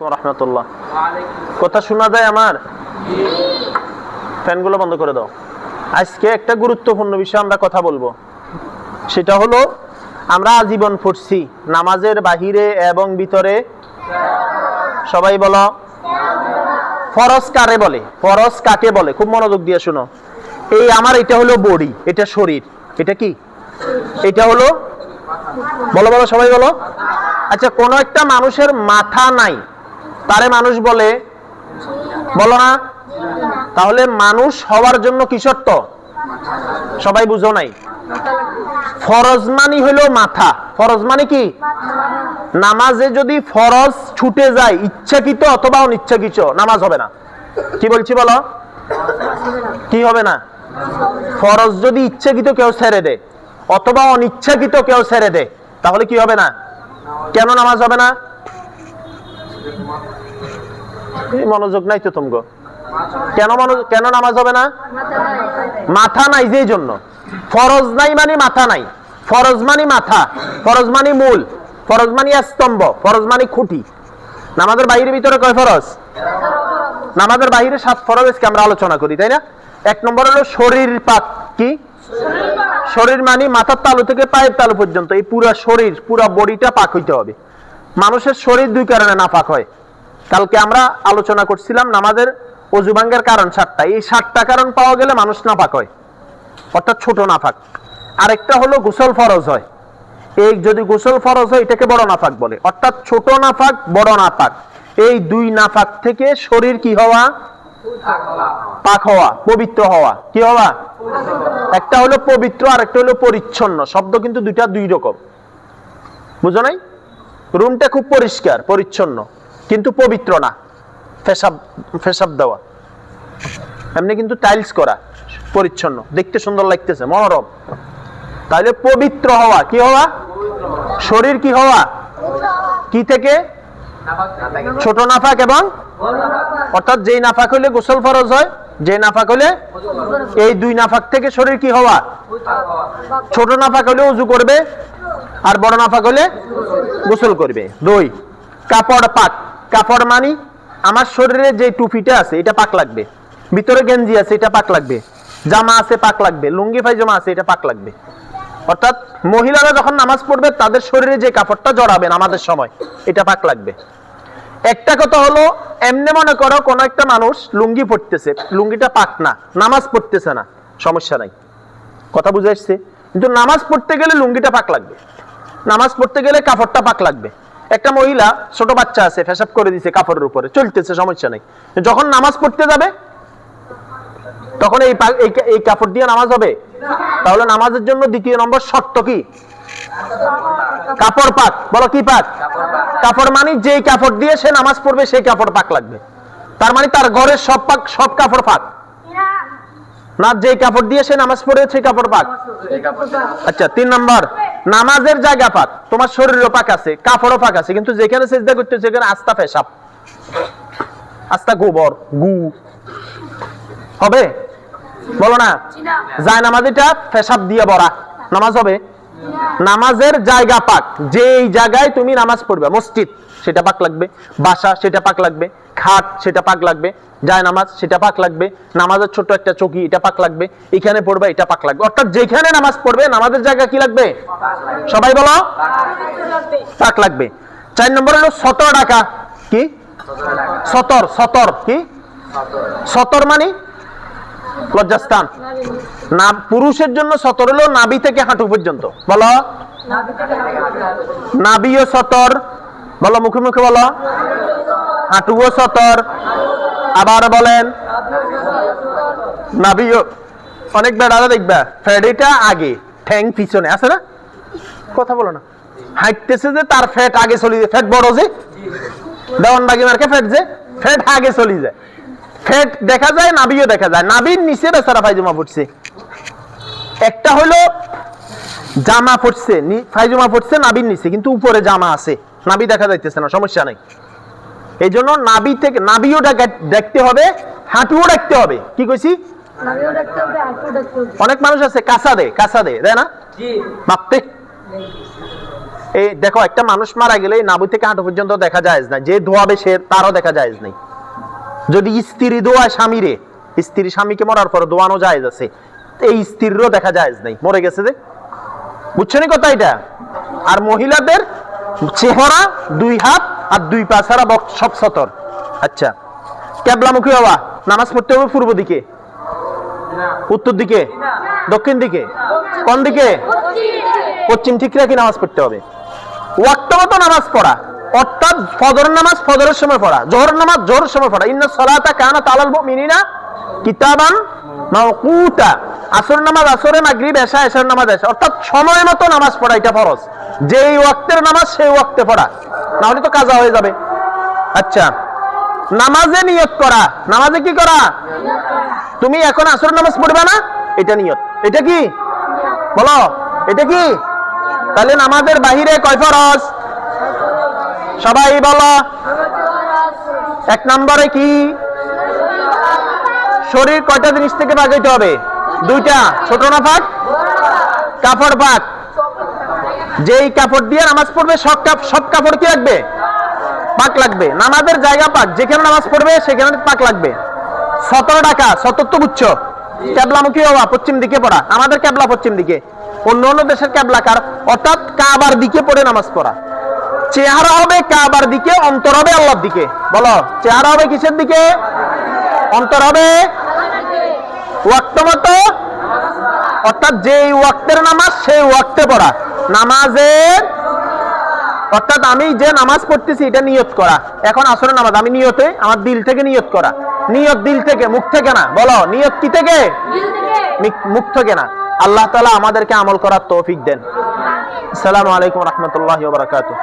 রহমতুল্লাহ। কথা শোনা যায় আমার? ফ্যানগুলো বন্ধ করে দাও। আজকে একটা গুরুত্বপূর্ণ বিষয় আমরা কথা বলব। সেটা হলো, আমরা আজীবন নামাজের বাহিরে এবং ভিতরে। সবাই বলো। ফরজ কারে বলে? ফরজ কাকে বলে? খুব মনোযোগ দিয়ে শুনো। এই আমার এটা হলো বডি, এটা শরীর। এটা কি? এটা হলো, বলো বলো, সবাই বলো। আচ্ছা কোন একটা মানুষের মাথা নাই। তারে মানুষ বলে? বলো না। তাহলে মানুষ হওয়ার জন্য কি শর্ত? সবাই বুঝো নাই। ফরজ মানি হলো মাথা। ফরজ মানে কি? নামাজে যদি ফরজ ছুটে যায়, ইচ্ছাকৃত অথবা অনিচ্ছাকৃত, নামাজ হবে না। কি বলছি বলো? কি হবে না? ফরজ যদি ইচ্ছাকৃত কেউ ছেড়ে দে, অথবা অনিচ্ছাকৃত কেউ ছেড়ে দে, তাহলে কি হবে না? কেন নামাজ হবে না? মনোযোগ নাই তো তোমগো? কেন মনোযোগ কেন নামাজ হবে না? মাথা নাই যেই জন্য। ফরজ নাই মানে মাথা নাই। ফরজ মানে মাথা, ফরজ মানে মূল, ফরজ মানে স্তম্ভ, ফরজ মানে খুঁটি। নামাজের বাইরের ভিতরে কয় ফরজ? নামাজের বাইরে সাত ফরজ আজকে আমরা আলোচনা করি, তাই না? এক নম্বর হলো শরীর পাক কি? শরীর মানে মাথার তালু থেকে পায়ের তালু পর্যন্ত। এই পুরা শরীর, পুরা বডিটা পাক হইতে হবে। মানুষের শরীর দুই কারণে নাপাক হয়। কালকে আমরা আলোচনা করছিলাম নামাজের অজুবাঙ্গের কারণ সাতটা। এই সাতটা কারণ পাওয়া গেলে মানুষ নাপাক হয়। অর্থাৎ ছোট নাফাক। আরেকটা হলো গোসল ফরজ হয়। এই যদি গোসল ফরজ হয়, এটাকে বড় নাফাক বলে। অর্থাৎ ছোট নাফাক, বড় নাফাক। এই দুই নাফাক থেকে শরীর কি হওয়া? পাক হওয়া, পবিত্র হওয়া। কি হওয়া? একটা হলো পবিত্র আর একটা হলো পরিচ্ছন্ন। শব্দ কিন্তু দুইটা দুই রকম। বুঝো নাই? রুমটা খুব পরিষ্কার, পরিচ্ছন্ন। কিন্তু পবিত্র না, ফেসাব ফেসাব দেওয়া। এমনি কিন্তু টাইলস করা, পরিচ্ছন্ন, দেখতে সুন্দর লাগতেছে, মনোরম। তাহলে পবিত্র হওয়া, কি হওয়া? শরীর কি হওয়া? কি থেকে? ছোট নাফাক এবং অর্থাৎ যেই নাফাক হলে গোসল ফরজ হয় যে নাফাক হলে এই দুই নাফাক থেকে শরীর কি হওয়া? ছোট নাফাক হলে উজু করবে, আর বড় নাফাক হলে গোসল করবে। দুই, কাপড় পাক কাপড় মানি, আমার শরীরে যে টুপিটা আছে, এটা পাক লাগবে। ভিতরে গেঞ্জি আছে, এটা পাক লাগবে। জামা আছে, পাক লাগবে। লুঙ্গি, পায়জামা আছে, এটা পাক লাগবে। অর্থাৎ মহিলারা যখন নামাজ পড়বে, তাদের শরীরে যে কাপড়টা জড়াবে নামাজের সময়, এটা পাক লাগবে। একটা কথা হলো, এমনি মনে করো কোন একটা মানুষ লুঙ্গি পড়তেছে লুঙ্গিটা পাক না, নামাজ পড়তেছে না, সমস্যা নাই। কথা বুঝে আসছে? কিন্তু নামাজ পড়তে গেলে লুঙ্গিটা পাক লাগবে। নামাজ পড়তে গেলে কাপড়টা পাক লাগবে। একটা মহিলা ছোট বাচ্চা আছে, ফেসাব করে দিছে কাপড়ের উপরে, চলতেছে, সমস্যা নেই। যখন নামাজ পড়তে যাবে, তখন এই এই- কাপড় দিয়ে নামাজ হবে। তাহলে নামাজের জন্য দ্বিতীয় নম্বর শর্ত কি? কাপড় পাক। বলো, কি পাক? কাপড় মানে যেই কাপড় দিয়ে সে নামাজ পড়বে, সেই কাপড় পাক লাগবে। তার মানে তার ঘরের সব পাক সব কাপড় পাক। না, যেই কাপড় দিয়ে সে নামাজ পড়ে, সেই কাপড় পাক। আচ্ছা তিন নাম্বার। নামাজের জায়গা পাক তোমার শরীরও পাক আছে কাপড়ও পাক আছে কিন্তু যেখানে চেষ্টা করতে সেখানে আস্তা পেশাব। আস্তা গোবর গু। হবে? বলো না? যায় নামাজ এটা পেশাব দিয়ে বড়া নামাজ হবে? নামাজের জায়গা পাক যেই জায়গায় তুমি নামাজ পড়বে, মসজিদ, সেটা পাক লাগবে, বাসা, সেটা পাক লাগবে, খাট, সেটা পাক লাগবে, যায় নামাজ, সেটা পাক লাগবে, নামাজের ছোট একটা চকি, এটা পাক লাগবে, এখানে পড়বে, এটা পাক লাগবে। অর্থাৎ যেখানে নামাজ পড়বে, নামাজের জায়গা কি লাগবে? সবাই বলো? পাক লাগবে। চার নম্বর হলো সতর টাকা কি? সতর সতর, কি? সতর মানে? লজ্জাস্থান। না, পুরুষের জন্য সতর হলো নাভি থেকে হাঁটু পর্যন্ত। বলো। নাভিও সতর। বলো, মুখে মুখে বলো। হাঁটুও সতর। আবার বলেন। নাভিও। অনেক বেড়ারা দেখবা। ফ্যাডিটা আগে, ঠ্যাং পিছনে, আছে না? কথা বলো না। হাঁটতেছে যে তার ফ্যাট আগে চলে যায়। ফ্যাট বড় যে। দেওয়ান বাগি মার্কে ফ্যাট যে? ফ্যাট আগে চলে যায়। ফ্যাট দেখা যায় নাবিও দেখা যায়। নাবির নিচে বেচারা পায়জামা পড়ছে একটা হলো জামা পড়ছে নি- পায়জামা পড়ছে নাবির নিচে কিন্তু উপরে জামা আছে। নাবি দেখা যাইতেছে না সমস্যা নাই। এই জন্য নাবি থেকে নাবিও দেখতে হবে হাঁটুও দেখতে হবে। কি কইছি? অনেক মানুষ আছে কাঁচা দে কাঁচা দে দেয় না? মাপতে এই দেখো একটা মানুষ মারা গেলে নাভি থেকে হাঁটু পর্যন্ত দেখা যায় না যে ধোয়াবে সে তারও দেখা যায় নাই। যদি স্ত্রী দোয়ায় স্বামীরে স্ত্রী স্বামীকে মরার পর দোয়ানো যায় আছে এই স্ত্রীরও দেখা যায় নাই মরে গেছে যে। বুঝছেন কথা এটা? আর মহিলাদের চেহারা দুই হাত আর দুই পা ছাড়া সব সতর। আচ্ছা ক্যাবলামুখী বাবা নামাজ পড়তে হবে পূর্ব দিকে? উত্তর দিকে? দক্ষিণ দিকে? কোন দিকে। পশ্চিম ঠিক রাখি নামাজ পড়তে হবে। ওয়াক্ত মতো নামাজ পড়া। অর্থাৎ ফজর নামাজ ফজরের সময় পড়া জোহর নামাজ জোহরের সময় পড়া। ইন্না সালাতা কানা তালাল মুমিনিনা কিতাবান মাওকুতা। আসর নামাজ আসরে, মাগরিব, এশা, এশার নামাজ এশা। অর্থাৎ সময় মতো নামাজ পড়া, এটা ফরজ। যেই ওয়াক্তের নামাজ সেই ওয়াক্তে পড়া। না হলে তো কাজা হয়ে যাবে। আচ্ছা নামাজে নিয়ত করা। নামাজে কি করা? তুমি এখন আসর নামাজ পড়বে না? এটা নিয়ত। এটা কি? বলো, এটা কি? তাহলে নামাজের বাহিরে কয় ফরজ? সবাই বলো। এক নম্বরে কি? শরীর কয়টা জিনিস থেকে হইতে হবে? দুইটা। ছোট না ফাঁক? কাপড় ফাঁক। যেই কাপড় দিয়ে নামাজ পড়বে, সব কাপ সব কাপড় কি লাগবে? পাক লাগবে। নামাজের জায়গা পাক। যেখানে নামাজ পড়বে, সেখানে পাক লাগবে। সতেরো টাকা, সতর তো বুঝছ ক্যাবলামুখী হওয়া, পশ্চিম দিকে পড়া। আমাদের ক্যাবলা পশ্চিম দিকে। অন্য অন্য দেশের ক্যাবলা কার? অর্থাৎ কাবার দিকে পড়ে নামাজ পড়া। চেহারা হবে কাবার দিকে অন্তর হবে আল্লাহর দিকে। বলো চেহারা হবে কিসের দিকে? অন্তর হবে অর্থাৎ যেই ওয়াক্তের নামাজ সেই ওয়াক্তে পড়া। নামাজের অর্থাৎ আমি যে নামাজ পড়তেছি এটা নিয়ত করা। এখন আসলে নামাজ আমি নিয়তে আমার দিল থেকে নিয়ত করা। নিয়ত দিল থেকে মুখ থেকে না। বলো নিয়ত কি থেকে? মুখ থেকে না। আল্লাহ তালা আমাদেরকে আমল করার তৌফিক দেন। আসসালামু আলাইকুম রহমতুল্লাহ বারাকাতুহ।